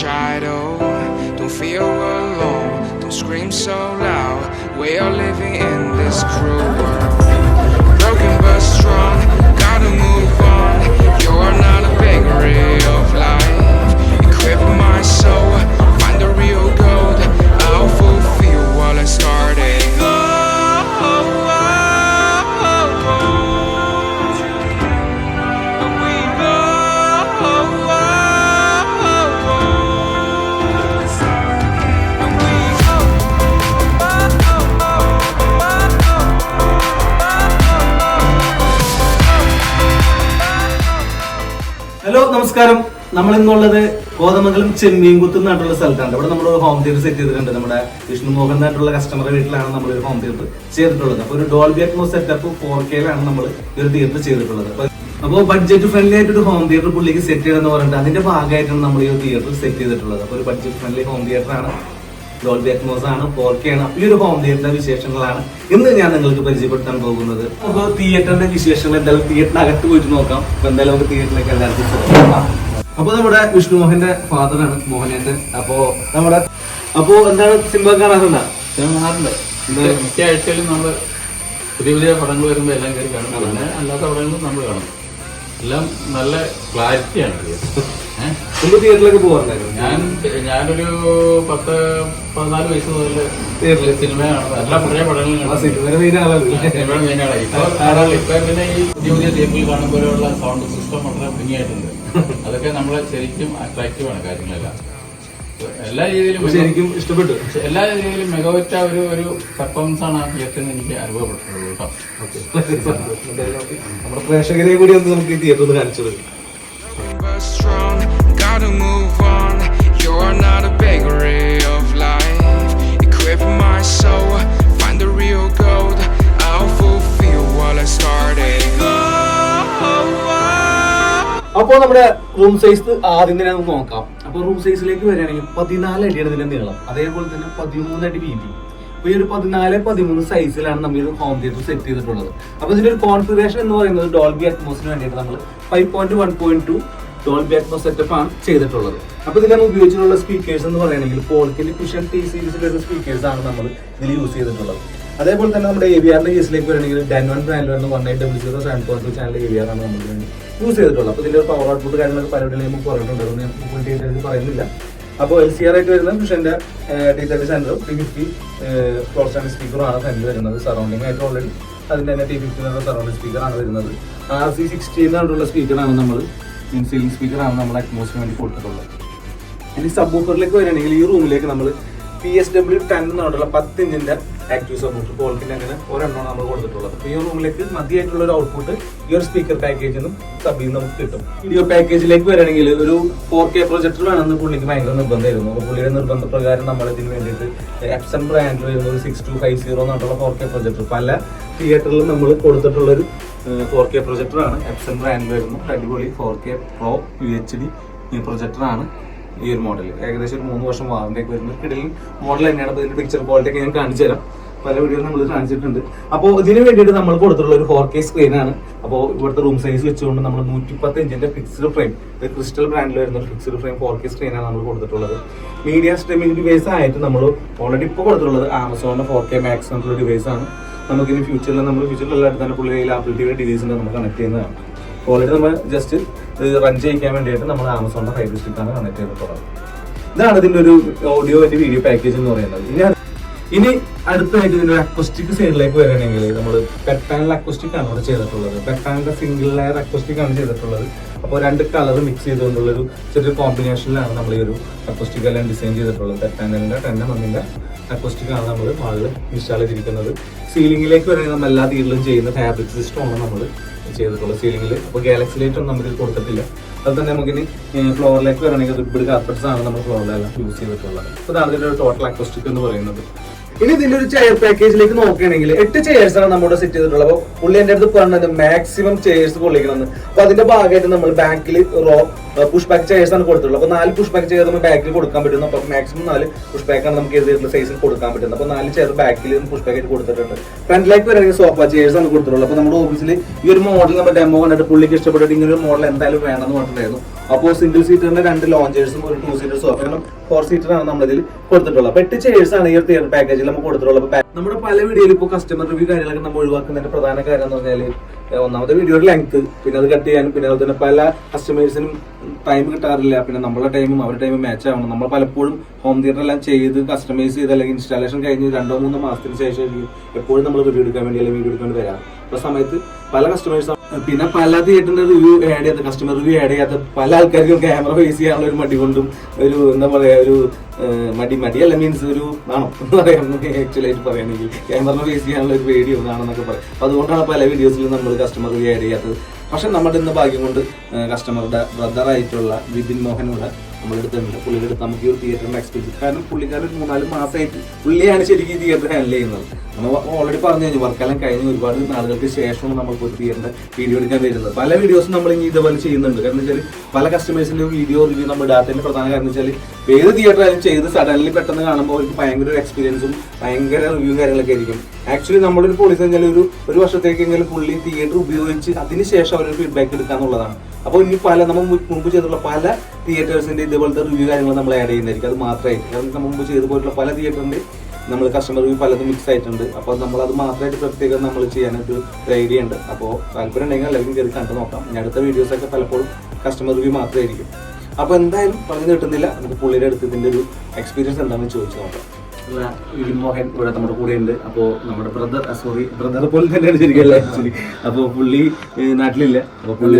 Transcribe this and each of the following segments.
shadow. Don't feel alone, don't scream so loud. We are living in this cruel world. Hello നമസ്കാരം. നമ്മൾ ഇന്നുള്ളത് കോതമംഗലം ചെമ്മീൻകുത്ത് എന്നായിട്ടുള്ള സ്ഥലത്താണ്. ഇവിടെ നമ്മൾ ഹോം തിയേറ്റർ സെറ്റ് ചെയ്തിട്ടുണ്ട്. നമ്മുടെ വിഷ്ണു മോഹൻ എന്നായിട്ടുള്ള കസ്റ്റമറുടെ വീട്ടിലാണ് നമ്മൾ ഒരു ഹോം തിയേറ്റർ ചെയ്തിട്ടുള്ളത്. അപ്പോൾ ഒരു ഡോൾബി അറ്റ്മോ സെറ്റപ്പ് ഫോർ കെയിലാണ് നമ്മൾ ഒരു തിയേറ്റർ ചെയ്തിട്ടുള്ളത്. അപ്പൊ അപ്പോൾ ബഡ്ജറ്റ് ഫ്രണ്ട്ലി ആയിട്ട് ഒരു ഹോം തിയേറ്റർ പുള്ളിക്ക് സെറ്റ് ചെയ്യണമെന്ന് പറഞ്ഞിട്ട് അതിന്റെ ഭാഗമായിട്ടാണ് നമ്മൾ ഈ തിയേറ്റർ സെറ്റ് ചെയ്തിട്ടുള്ളത്. അപ്പോൾ ഒരു ബഡ്ജറ്റ് ഫ്രണ്ട്ലി ഹോം തിയേറ്റർ ആണ് ഡോൾബി അറ്റ്മോസ് ആണ് ഫോർ കെ ആണ് ഈ ഒരു ഹോം തിയേറ്ററിന്റെ വിശേഷങ്ങളാണ് ഇന്ന് ഞാൻ നിങ്ങൾക്ക് പരിചയപ്പെടുത്താൻ പോകുന്നത്. അപ്പോൾ തിയേറ്ററിന്റെ വിശേഷങ്ങൾ എന്തായാലും തിയേറ്ററിനകത്ത് പോയിട്ട് നോക്കാം. അപ്പൊ എന്തായാലും നമുക്ക് തിയേറ്ററിലേക്ക് എല്ലാവർക്കും അപ്പൊ നമ്മുടെ വിഷ്ണു മോഹന്റെ ഫാദറാണ് മോഹനേന്റെ അപ്പോ നമ്മുടെ അപ്പോ എന്താണ് സിനിമ കാണാറുണ്ടോ? കാണാറുണ്ട്. ആഴ്ചയിലും നമ്മൾ പുതിയ പുതിയ പടങ്ങൾ വരുമ്പോൾ എല്ലാം കയറി കാണും. അല്ലാത്ത പടങ്ങളും നമ്മൾ കാണും. എല്ലാം നല്ല ക്ലാരിറ്റിയാണ്? മുമ്പ് തിയേറ്ററിലേക്ക് പോകാറുണ്ടായിരുന്നു. ഞാൻ ഞാനൊരു പത്ത് പതിനാല് വയസ്സ് മുതൽ തിയേറ്ററിൽ സിനിമയാണ് എല്ലാ പഴയ പടങ്ങളും ആ സിനിമയുടെ മെയിൻ ആളാണ്. സിനിമയുടെ മെയിനാണ് ഇപ്പൊ കാണാറില്ല. ഇപ്പൊ പിന്നെ ഈ പുതിയ പുതിയ തിയേറ്ററിൽ കാണുമ്പോഴുള്ള സൗണ്ട് സിസ്റ്റം വളരെ ഭംഗിയായിട്ടുണ്ട്. അതൊക്കെ നമ്മളെ ശരിക്കും അട്രാക്റ്റീവ് ആണ് കാര്യങ്ങളെല്ലാം. എല്ലാ രീതിയിലും ശരിക്കും ഇഷ്ടപ്പെട്ടു. പക്ഷെ എല്ലാ രീതിയിലും മികവുറ്റ ഒരു ഒരു പെർഫോമൻസ് ആണ് ആ തിയേറ്ററിൽ എനിക്ക് അനുഭവപ്പെട്ടിട്ടുള്ളത് കേട്ടോ. നമ്മുടെ പ്രേക്ഷകരെ കൂടി ഒന്ന് നമുക്ക് ഈ തിയേറ്റർ ഒന്ന് കാണിച്ചത് Gotta move on. You're not a bakery of life. Equip my soul, find the real gold. I'll fulfill what I started. അപ്പോൾ നമ്മുടെ റൂം സൈസ് ആദ്യം തന്നെ നമുക്ക് നോക്കാം അപ്പോൾ റൂം സൈസിലേക്ക് വരികയാണെങ്കിൽ പതിനാല് അടിയാണ് ഇതിന്റെ നീളം അതേപോലെ തന്നെ പതിമൂന്ന് അടി വീതി അപ്പോൾ ഈ ഒരു പതിനാല് പതിമൂന്ന് സൈസിലാണ് നമ്മൾ ഇത് ഹോം തിയേറ്റർ സെറ്റ് ചെയ്തിട്ടുള്ളത് അപ്പോൾ ഇതിന്റെ ഒരു കോൺഫിഗറേഷൻ എന്ന് പറയുന്നത് ഡോൾബി അറ്റ്മോസിന് വേണ്ടിയിട്ട് നമ്മൾ five point one point two Dolby Atmos setup ആണ് ചെയ്തിട്ടുള്ളത്. അപ്പോൾ ഇതിൽ നമ്മൾ ഉപയോഗിച്ചിട്ടുള്ള സ്പീക്കേഴ്സ് എന്ന് പറയുകയാണെങ്കിൽ പോൾക്കിന്റെ കുഷൻ ടി സീരീസിലുള്ള സ്പീക്കേഴ്സ് ആണ് നമ്മൾ ഇതിൽ യൂസ് ചെയ്തിട്ടുള്ളത്. അതേപോലെ തന്നെ നമ്മുടെ എ വി ആറിന്റെ കേസിലേക്ക് വരണമെങ്കിൽ ഡെൻവൺ ബ്രാൻഡ് വരുന്ന one eight zero seven point two channel A V ആറാണ് നമ്മൾ യൂസ് ചെയ്തിട്ടുള്ളത്. അപ്പോൾ ഇതിന്റെ പവർ ഔട്ട്പുട്ട് കാര്യങ്ങളൊക്കെ പലരുടെ നമുക്ക് പറഞ്ഞിട്ടുണ്ട്. അതൊന്നും ഞാൻ ഫുൾ പറയുന്നില്ല. അപ്പോൾ എൽ സി ആർ ആയിട്ട് വരുന്ന കുഷന്റെ ടി തേർട്ടി സെന്ററും ടി ഫിഫ്റ്റി ഫ്ലോർ സ്റ്റാൻഡ് സ്പീക്കറും ആണ് ഫ്രണ്ട് വരുന്നത്. സറൗണ്ടിങ് ആയിട്ട് ഓൾറെഡി അതിന്റെ തന്നെ ടി ഫിഫ്റ്റി സറൗണ്ടിങ് സ്പീക്കറാണ് വരുന്നത്. ആർ സി സിക്സ്റ്റി എന്നുള്ള സ്പീക്കറാണ് നമ്മൾ സീലിംഗ് സ്പീക്കറാണ് നമ്മൾ അറ്റ്മോസ്ഫിയർ വേണ്ടി കൊടുത്തിട്ടുള്ളത്. ഇനി സബ് ബൂഫറിലേക്ക് വരികയാണെങ്കിൽ ഈ റൂമിലേക്ക് നമ്മൾ പി എസ് ഡബ്ല്യു ടെൻ എന്നുള്ള പത്ത് ഇഞ്ചിന്റെ ആക്റ്റീവ് സബ് ഊഫർ പോൾക്കിന്റെ അങ്ങനെ ഒരെണ്ണമാണ് നമ്മൾ കൊടുത്തിട്ടുള്ളത്. അപ്പോൾ ഈ റൂമിലേക്ക് മതിയായിട്ടുള്ള ഒരു ഔട്ട്പുട്ട് ഈ ഒരു സ്പീക്കർ പാക്കേജിൽ നിന്നും സബിൽ നിന്ന് നമുക്ക് കിട്ടും. ഈ ഒരു പാക്കേജിലേക്ക് വരികയാണെങ്കിൽ ഒരു ഫോർ കെ പ്രൊജക്ടർ വേണമെന്ന് പുള്ളിക്ക് ഭയങ്കര നിർബന്ധമായിരുന്നു. അപ്പോൾ പുള്ളിയുടെ നിർബന്ധ പ്രകാരം നമ്മൾ ഇതിന് വേണ്ടിയിട്ട് എപ്സൺ ബ്രാൻഡിൽ വരുന്ന ഒരു സിക്സ് ടു ഫൈവ് സീറോ എന്നുള്ള ഫോർ കെ പ്രൊജക്ടർ പല തിയേറ്ററിൽ നമ്മൾ കൊടുത്തിട്ടുള്ള ഒരു ഫോർ കെ പ്രൊജക്ടറാണ്. എപ്സൺ ബ്രാൻഡിൽ വരുന്നു. അടിപൊളി four K pro U H D പ്രൊജക്ടറാണ് ഈ ഒരു മോഡൽ ഏകദേശം ഒരു മൂന്ന് വർഷം വാറന്റി ഒക്കെ വരുന്ന. കിടലിൽ മോഡൽ തന്നെയാണ്. അപ്പോൾ ഇതിന്റെ പിക്ചർ ക്വാളിറ്റി ഒക്കെ ഞാൻ കാണിച്ചു തരാം പല വീഡിയോ നമ്മൾ കാണിച്ചിട്ടുണ്ട്. അപ്പോൾ ഇതിന് വേണ്ടിയിട്ട് നമ്മൾ കൊടുത്തിട്ടുള്ള ഒരു ഫോർ കെ സ്ക്രീൻ ആണ്. അപ്പോൾ ഇവിടുത്തെ റൂം സൈസ് വെച്ചുകൊണ്ട് നമ്മൾ നൂറ്റി പത്ത് ഇഞ്ചിന്റെ ഫിക്സ്ഡ് ഫ്രെയിം ക്രിസ്റ്റൽ ബ്രാൻഡിൽ വരുന്ന ഫിക്സ്ഡ് ഫ്രെയിം ഫോർ കെ സ്ക്രീനാണ് നമ്മൾ കൊടുത്തിട്ടുള്ളത്. മീഡിയ സ്ട്രീമിംഗ് ഡിവൈസ് ആയിട്ട് നമ്മൾ ഓൾറെഡി ഇപ്പോൾ കൊടുത്തിട്ടുള്ളത് ആമസോണിന്റെ ഫോർ കെ മാക്സ് എന്നുള്ള ഡിവൈസ് ആണ്. നമുക്ക് ഇനി ഫ്യൂച്ചറിൽ നമ്മൾ ഫ്യൂച്ചറിൽ എല്ലായിടത്തും തന്നെ പുള്ളി ആപ്പിൾ ടിവിയുടെ ഡിവൈസിന്റെ നമ്മൾ കണക്ട് ചെയ്യുന്നതാണ്. ഓൾറെഡി നമ്മൾ ജസ്റ്റ് റൺ ചെയ്യിക്കാൻ വേണ്ടിയിട്ട് നമ്മൾ ആമസോണിന്റെ ഫൈബർ സ്റ്റിക്കാണ് കണക്ട് ചെയ്തിട്ടുള്ളത്. ഇതാണ് ഇതിന്റെ ഒരു ഓഡിയോ ആൻഡ് വീഡിയോ പാക്കേജ് എന്ന് പറയുന്നത്. ഇനി ഇനി അടുത്തായിട്ട് ഇതിന്റെ അക്വസ്റ്റിക് സൈഡിലേക്ക് വരികയാണെങ്കിൽ നമ്മൾ പെട്ടാനിൽ അക്വസ്റ്റിക് ആണ് അവിടെ ചെയ്തിട്ടുള്ളത്. പെട്ടാനിന്റെ സിംഗിൾ ലെയർ അക്വസ്റ്റിക് ആണ് ചെയ്തിട്ടുള്ളത്. അപ്പോൾ രണ്ട് കളർ മിക്സ് ചെയ്തുകൊണ്ടുള്ള ഒരു ചെറിയ കോമ്പിനേഷനിലാണ് നമ്മൾ ഈ ഒരു അക്വസ്റ്റിക് എല്ലാം ഡിസൈൻ ചെയ്തിട്ടുള്ളത്. പെറ്റാനലിന്റെ ടെൻ മണ്ണിന്റെ അക്വസ്റ്റിക് ആണ് നമ്മൾ വാളിൽ ഇൻസ്റ്റാൾ ചെയ്തിരിക്കുന്നത്. സീലിംഗിലേക്ക് വരികയാണെങ്കിൽ നമ്മൾ എല്ലാ തീരിലും ചെയ്യുന്ന ഫാബ്രിക് സിസ്റ്റമാണ് നമ്മൾ ചെയ്തിട്ടുള്ളത് സീലിംഗിൽ അപ്പോൾ ഗാലക്സി ലൈറ്റ് ഒന്നും നമുക്ക് കൊടുത്തിട്ടില്ല. അത് തന്നെ നമുക്കിനി ഫ്ലോറിലേക്ക് വരണമെങ്കിൽ റിബ്ബിഡ് കാർപ്പറ്റ്സ് ആണ് നമ്മൾ ഫ്ലോറിലെല്ലാം യൂസ് ചെയ്തിട്ടുള്ളത്. അപ്പോൾ ഇതാണ് ഇതിന്റെ ടോട്ടൽ അക്വസ്റ്റിക് എന്ന് പറയുന്നത്. ഇനി ഇതിന്റെ ഒരു ചെയർ പാക്കേജിലേക്ക് നോക്കുകയാണെങ്കിൽ എട്ട് ചെയർസ് ആണ് നമ്മുടെ സെറ്റ് ചെയ്തിട്ടുള്ളത്. അപ്പോൾ പുള്ളി എന്റെ അടുത്ത് പറഞ്ഞത് മാക്സിമം ചെയർസ് പൊള്ളിക്കണമെന്ന്. അപ്പോൾ അതിന്റെ ഭാഗമായിട്ട് നമ്മൾ ബാക്കിൽ റോ പുഷ് ബാക്ക് ചെയർസ് ആണ് കൊടുത്തിട്ടുള്ളത്. അപ്പോൾ നാല് പുഷ് ബാക്ക് ചെയർ നമ്മൾ ബാക്കിൽ കൊടുക്കാൻ പറ്റുന്നു. അപ്പോൾ മാക്സിമം നാല് പുഷ് ബാക്ക് ആണ് നമുക്ക് എഴുതിയിട്ടുള്ള സൈസിൽ കൊടുക്കാൻ പറ്റുന്നത്. അപ്പോൾ നാല് ചെയർ ബാക്കിൽ പുഷ് ബാക്ക് ആയിട്ട് കൊടുത്തിട്ടുണ്ട്. ഫ്രണ്ടിലേക്ക് വരാണെങ്കിൽ സോഫ ചെയർസ് ആണ് കൊടുത്തിട്ടുള്ളത്. അപ്പോൾ നമ്മുടെ ഓഫീസിൽ ഈ ഒരു മോഡൽ നമ്മൾ ഡെമോ കണ്ടിട്ട് പുള്ളിക്ക് ഇഷ്ടപ്പെട്ടിട്ട് ഇങ്ങനെ ഒരു മോഡൽ എന്തായാലും വേണമെന്ന് പറഞ്ഞിട്ടുണ്ടായിരുന്നു. അപ്പോൾ സിംഗിൾ സീറ്ററിന്റെ രണ്ട് ലോഞ്ചേഴ്സും ഒരു ടൂ സീറ്റർ സോഫ കാരണം ഫോർ സീറ്റർ ആണ് നമ്മളിതിൽ കൊടുത്തിട്ടുള്ളത്. അപ്പൊ എട്ട് ചെയർസ് ആണ് ഈ ഒരു പാക്കേജിൽ നമുക്ക് കൊടുത്തിട്ടുള്ളത്. നമ്മുടെ പല വീഡിയോയിൽ ഇപ്പോൾ കസ്റ്റമർ റിവ്യൂ കാര്യങ്ങളൊക്കെ നമ്മൾ ഒഴിവാക്കുന്നതിന്റെ പ്രധാന കാര്യം എന്ന് പറഞ്ഞാൽ ഒന്നാമത്തെ വീഡിയോയുടെ ലെങ്ത് പിന്നെ അത് കട്ട് ചെയ്യാനും പിന്നെ അതുപോലെ തന്നെ പല കസ്റ്റമേഴ്സിനും ടൈം കിട്ടാറില്ല. പിന്നെ നമ്മളെ ടൈമും അവരുടെ ടൈമും മാച്ച് ആവണം. നമ്മൾ പലപ്പോഴും ഹോം തിയേറ്റർ എല്ലാം ചെയ്ത് കസ്റ്റമൈസ് ചെയ്ത് അല്ലെങ്കിൽ ഇൻസ്റ്റാളേഷൻ കഴിഞ്ഞ് രണ്ടോ മൂന്നോ മാസത്തിന് ശേഷം എപ്പോഴും നമ്മൾ റിവ്യൂ എടുക്കാൻ വേണ്ടി അല്ലെങ്കിൽ വീഡിയോ എടുക്കാൻ വേണ്ടി വരാം അപ്പൊ സമയത്ത് പല കസ്റ്റമേഴ്സ് പിന്നെ പല തിയേറ്ററിന്റെ റിവ്യൂ ആഡ് ചെയ്യാത്ത കസ്റ്റമർ റിവ്യൂ ആഡ് ചെയ്യാത്ത പല ആൾക്കാർക്കും ക്യാമറ ഫേസ് ചെയ്യാനുള്ള ഒരു മടി കൊണ്ടും ഒരു എന്താ പറയാ ഒരു മടി മടി അല്ല മീൻസ് ഒരു ആണോ എന്ന് പറയാം. ആക്ച്വലി ആയിട്ട് പറയുകയാണെങ്കിൽ ക്യാമറ ഫേസ് ചെയ്യാനുള്ള ഒരു പേടി ഒന്നാണെന്നൊക്കെ പറയും. അപ്പൊ അതുകൊണ്ടാണ് പല വീഡിയോസിലും നമ്മൾ കസ്റ്റമർ റിവ്യൂ ആഡ് ചെയ്യാത്തത്. പക്ഷെ നമ്മുടെ ഇന്ന് ഭാഗ്യം കൊണ്ട് കസ്റ്റമറുടെ ബ്രദർ ആയിട്ടുള്ള വിപിൻ മോഹനുള്ള നമ്മളെടുത്തുണ്ട് പുള്ളിയുടെ അടുത്ത് നമുക്ക് ഈ ഒരു തിയേറ്ററിന്റെ എക്സ്പീരിയൻസ് കാരണം പുള്ളിക്കാരൻ മൂന്നാൽ മാസമായിട്ട് പുള്ളിയാണ് ശരിക്കും ഈ തിയേറ്റർ ഹാൻഡിൽ ചെയ്യുന്നത്. നമ്മൾ ഓൾറെഡി പറഞ്ഞു കഴിഞ്ഞു വർക്കെല്ലാം കഴിഞ്ഞ് ഒരുപാട് നാളുകൾക്ക് ശേഷമാണ് നമ്മൾ തിയേറ്ററിന്റെ വീഡിയോ എടുക്കാൻ വരുന്നത്. പല വീഡിയോസും നമ്മൾ ഇനി ഇതുപോലെ ചെയ്യുന്നുണ്ട്. കാരണം വെച്ചാൽ പല കസ്റ്റമേഴ്സിന്റെ വീഡിയോ റിവ്യൂ നമ്മൾ ഇടാത്തതിന്റെ പ്രധാന കാരണം വെച്ചാൽ ഏത് തിയേറ്റർ ആയാലും ചെയ്ത് സഡൻലി പെട്ടെന്ന് കാണുമ്പോൾ അവർക്ക് ഭയങ്കര ഒരു എക്സ്പീരിയൻസും ഭയങ്കര റിവ്യൂ കാര്യങ്ങളൊക്കെ ആയിരിക്കും. ആക്ച്വലി നമ്മളൊരു പോളിസി കഴിഞ്ഞാൽ ഒരു ഒരു വർഷത്തേക്കെങ്കിലും പുള്ളി തിയേറ്റർ ഉപയോഗിച്ച് അതിനുശേഷം അവരൊരു ഫീഡ്ബാക്ക് എടുക്കാന്നുള്ളതാണ് അപ്പോൾ ഇനി പല നമ്മൾ മുമ്പ് ചെയ്തിട്ടുള്ള പല തിയേറ്റേഴ്സിന്റെ ഇതുപോലത്തെ റിവ്യൂ കാര്യങ്ങൾ നമ്മൾ ആഡ് ചെയ്യുന്നതായിരിക്കും. അത് മാത്രമായിട്ട്. കാരണം നമ്മൾ മുമ്പ് ചെയ്തു പോയിട്ടുള്ള പല തിയേറ്ററിന്റെ നമ്മൾ കസ്റ്റമർ പലതും മിക്സ് ആയിട്ടുണ്ട്. അപ്പോൾ നമ്മൾ അത് മാത്രമായിട്ട് പ്രത്യേകം നമ്മൾ ചെയ്യാനായിട്ട് ഐഡിയ ഉണ്ട്. അപ്പോൾ താല്പര്യം ഉണ്ടെങ്കിൽ എല്ലാവർക്കും കയറി കണ്ടു നോക്കാം. ഇനി അടുത്ത വീഡിയോസൊക്കെ പലപ്പോഴും കസ്റ്റമർ റിവ്യൂ മാത്രമായിരിക്കും. അപ്പോൾ എന്തായാലും പറഞ്ഞു കിട്ടുന്നില്ല. നമുക്ക് പുള്ളിയുടെ അടുത്ത് ഇതിന്റെ ഒരു എക്സ്പീരിയൻസ് എന്താണെന്ന് ചോദിച്ചു നോക്കാം. ഉള്ള മോഹൻ ഇവിടെ നമ്മുടെ കൂടെ ഉണ്ട്. അപ്പോൾ നമ്മുടെ ബ്രദർ സോറി ബ്രദർ പോലെ തന്നെയാണ് ശരിക്കും ആക്ച്വലി അപ്പോൾ പുള്ളി നാട്ടിലില്ല. അപ്പോൾ പുള്ളി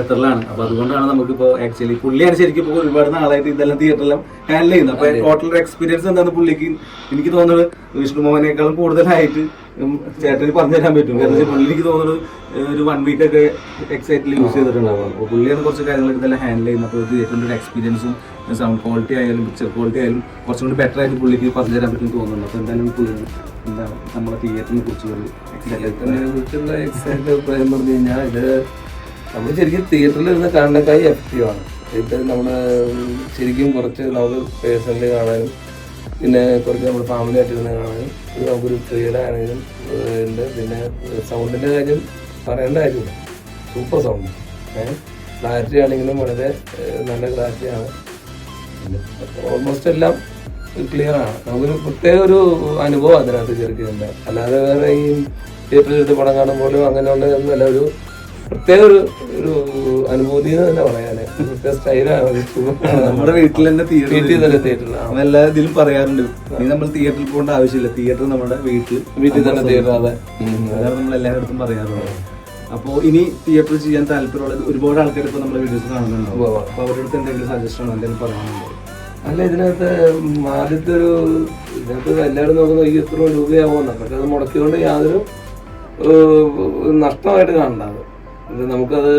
ഖത്തറിലാണ്. അപ്പോൾ അതുകൊണ്ടാണ് നമുക്കിപ്പോൾ ആക്ച്വലി പുള്ളിയാണ് ശരിക്കും ഇപ്പോൾ ഒരുപാട് നാളായിട്ട് ഇതെല്ലാം തിയേറ്ററിലും ഹാൻഡിൽ ചെയ്യുന്നത്. അപ്പോൾ ടോട്ടൽ എക്സ്പീരിയൻസ് എന്താണ് പുള്ളിക്ക് എനിക്ക് തോന്നുന്നത് വിഷ്ണു മോഹനേക്കാളും കൂടുതലായിട്ട് ചേട്ടന് പറഞ്ഞു തരാൻ പറ്റും. കാരണം പുള്ളി എനിക്ക് തോന്നുന്നത് ഒരു വൺ വീക്ക് ഒക്കെ എക്സൈറ്റിൽ യൂസ് ചെയ്തിട്ടുണ്ടാവും അപ്പോൾ പുള്ളിയാണ് കുറച്ച് കാര്യങ്ങളൊക്കെ ഇതെല്ലാം ഹാൻഡിൽ ചെയ്യുന്നത്. അപ്പോൾ ഏറ്റവും ഒരു എക്സ്പീരിയൻസും സൗണ്ട് ക്വാളിറ്റി ആയാലും പിക്ചർ ക്വാളിറ്റി ആയാലും കുറച്ചും കൂടി ബെറ്റർ ആയിട്ട് പുള്ളിക്ക് പറഞ്ഞു തരാൻ പറ്റും തോന്നുന്നു. അപ്പോൾ എന്തായാലും പുള്ളി എന്താ നമ്മുടെ തിയേറ്ററിനെ കുറിച്ച് ഒരു തിയേറ്ററിനെ കുറിച്ചുള്ള എക്സാക്ട് അഭിപ്രായം പറഞ്ഞു കഴിഞ്ഞാൽ ഇത് നമ്മൾ ശരിക്കും തിയേറ്ററിൽ ഇരുന്ന് കാണുന്നേക്കായി എഫക്റ്റീവ് ആണ്. ഇത് നമ്മൾ ശരിക്കും കുറച്ച് നമുക്ക് പേഴ്സണലി കാണാനും പിന്നെ കുറച്ച് നമ്മൾ ഫാമിലി ആയിട്ട് ഇരുന്ന് കാണാനും ഇത് നമുക്കൊരു ഏഹ് ഉണ്ട്. പിന്നെ സൗണ്ടിന്റെ കാര്യം പറയേണ്ട കാര്യമില്ല. സൂപ്പർ സൗണ്ട് ക്ലാരിറ്റി ആണെങ്കിലും വളരെ നല്ല ക്ലാരിറ്റിയാണ് ഓൾമോസ്റ്റ് എല്ലാം ക്ലിയർ ആണ്. നമുക്കൊരു പ്രത്യേക ഒരു അനുഭവം അതിനകത്ത് ചെറുക്കുന്നുണ്ട് അല്ലാതെ വേറെ ഈ തിയേറ്ററിൽ എടുത്ത് പടം കാണുമ്പോഴും അങ്ങനെയുള്ള ഒരു പ്രത്യേക ഒരു ഒരു അനുഭൂതി എന്ന് തന്നെ പറയാന് പ്രത്യേക സ്റ്റൈലാണ് നമ്മുടെ വീട്ടിൽ തന്നെ തന്നെ തിയേറ്ററിലാണ് എല്ലാ ഇതിലും പറയാറുണ്ട്. ഇനി നമ്മൾ തിയേറ്ററിൽ പോകേണ്ട ആവശ്യമില്ല. തിയേറ്റർ നമ്മുടെ വീട്ടിൽ. വീട്ടിൽ തന്നെ തിയേറ്റർ അതെ. അതാണ് നമ്മൾ എല്ലായിടത്തും പറയാറുള്ളത്. അപ്പോൾ ഇനി തിയേറ്റർ ചെയ്യാൻ താല്പര്യമുള്ള ഒരുപാട് ആൾക്കാർ ഇപ്പോൾ നമ്മുടെ വീഡിയോസ് കാണുന്നുണ്ടാവും. അപ്പൊ. അപ്പോൾ അവരുടെ അടുത്ത് എന്തെങ്കിലും സജഷനോ എന്തെങ്കിലും പറയാനുണ്ടോ? അല്ല ഇതിനകത്ത് ആദ്യത്തെ ഒരു ഇതിനകത്ത് എല്ലാവരും നോക്കുന്ന ഈ എത്ര രൂപയാവുമെന്നാണ് പക്ഷെ അത് മുടക്കിക്കൊണ്ട് യാതൊരു നഷ്ടമായിട്ട് കാണണ്ട അത്. ഇത് നമുക്കത്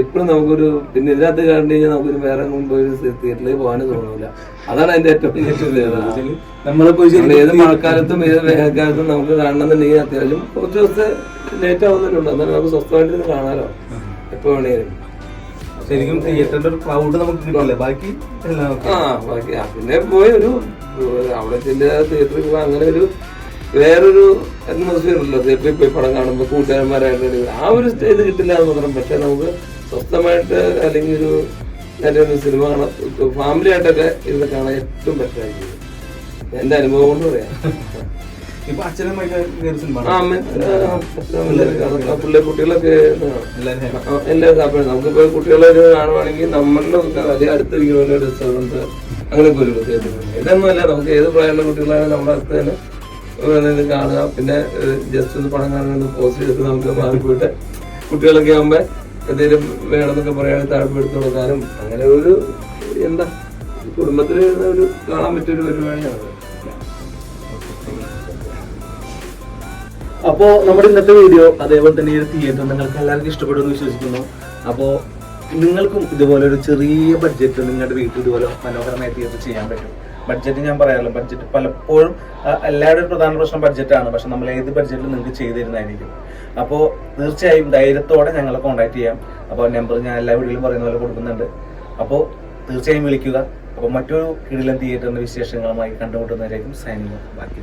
എപ്പോഴും നമുക്കൊരു പിന്നെ ഇതിനകത്ത് കണ്ടു കഴിഞ്ഞാൽ നമുക്കൊരു വേറെ മുമ്പ് ഒരു തിയേറ്ററിലേക്ക് പോകാനും തോന്നില്ല അതാണ് അതിന്റെ ഏറ്റവും ഏറ്റവും നമ്മളിപ്പോ ഏത് മഴക്കാലത്തും ഏത് വേനൽക്കാലത്തും നമുക്ക് കാണണമെന്നുണ്ടെങ്കിൽ അത്യാവശ്യം കുറച്ച് ദിവസത്തെ ലേറ്റ് ആവുന്നുണ്ട് എന്നാലും നമുക്ക് സ്വസ്ഥമായിട്ട് കാണാലോ. എപ്പോ വേണേലും. ശരിക്കും തിയേറ്ററിന്റെ ഒരു ക്ലൗഡ് നമുക്ക് കിട്ടില്ല ബാക്കി. ആ ബാക്കി. പിന്നെ പോയി ഒരു അവിടെ ചെല്ലുക തിയേറ്ററിൽ പോയി അങ്ങനെ ഒരു വേറൊരു അറ്റ്മോസ്ഫിയർ ഉണ്ടല്ലോ. തിയേറ്ററിൽ പോയി പടം കാണുമ്പോൾ കൂട്ടുകാരന്മാരായിട്ട് ആ ഒരു ഇത് കിട്ടില്ല എന്ന് മാത്രം. പക്ഷെ നമുക്ക് സ്വസ്ഥമായിട്ട് അല്ലെങ്കിൽ ഒരു നല്ലൊരു സിനിമ കാണാൻ ഫാമിലി ആയിട്ടൊക്കെ ഇരുന്ന് കാണാൻ ഏറ്റവും ബെറ്റർ ആയിരിക്കും. എന്റെ അനുഭവം കൊണ്ട് പറയാം. പിള്ളേർ കുട്ടികളൊക്കെ എല്ലാ കാപ്പഴും നമുക്കിപ്പോ കുട്ടികളെ ഒരു കാണുവാണെങ്കിൽ നമ്മളുടെ അതേ അടുത്തിരിക്കുന്ന ഡിസ്റ്റർബൻസ് അങ്ങനെ പോലും ഇതൊന്നുമല്ല നമുക്ക് ഏത് പ്രായമുള്ള കുട്ടികളായാലും നമ്മുടെ അടുത്ത് തന്നെ ഇത് കാണുക. പിന്നെ ജസ്റ്റ് ഒന്ന് പണം കാണുന്ന പോസ്റ്റ് ചെയ്തിട്ട് നമുക്ക് മാറി പോയിട്ട് കുട്ടികളൊക്കെ ആകുമ്പോൾ എന്തെങ്കിലും വേണമെന്നൊക്കെ പറയുകയാണെങ്കിൽ താഴ്പ്പ് എടുത്തു കൊടുക്കാനും അങ്ങനെ ഒരു എന്താ കുടുംബത്തിൽ ഒരു കാണാൻ പറ്റിയൊരു പരിപാടിയാണ്. അപ്പോ നമ്മുടെ ഇന്നത്തെ വീഡിയോ അതേപോലെ തന്നെ ഒരു തിയേറ്റർ നിങ്ങൾക്ക് എല്ലാവർക്കും ഇഷ്ടപ്പെടുമെന്ന് വിശ്വസിക്കുന്നു. അപ്പോ നിങ്ങൾക്കും ഇതുപോലെ ഒരു ചെറിയ ബഡ്ജറ്റ് നിങ്ങളുടെ വീട്ടിൽ ഇതുപോലെ മനോഹരമായ തിയേറ്റർ ചെയ്യാൻ പറ്റും. ബഡ്ജറ്റ് ഞാൻ പറയാറില്ല. ബഡ്ജറ്റ് പലപ്പോഴും എല്ലാവരുടെ ഒരു പ്രധാന പ്രശ്നം ബഡ്ജറ്റാണ് പക്ഷെ നമ്മൾ ഏത് ബഡ്ജറ്റിൽ നിങ്ങൾക്ക് ചെയ്തു തരുന്നതായിരിക്കും അപ്പോൾ തീർച്ചയായും ധൈര്യത്തോടെ ഞങ്ങളെ കോൺടാക്ട് ചെയ്യാം. അപ്പോൾ നമ്പർ ഞാൻ എല്ലാ വീഡിയോയിലും പറയുന്ന പോലെ കൊടുക്കുന്നുണ്ട്. അപ്പോൾ തീർച്ചയായും വിളിക്കുക. അപ്പോൾ മറ്റൊരു കിടിലൻ തിയേറ്ററിന്റെ വിശേഷങ്ങളുമായി കണ്ടുമുട്ടുന്നവരേക്കും സൈനിക ബാക്കി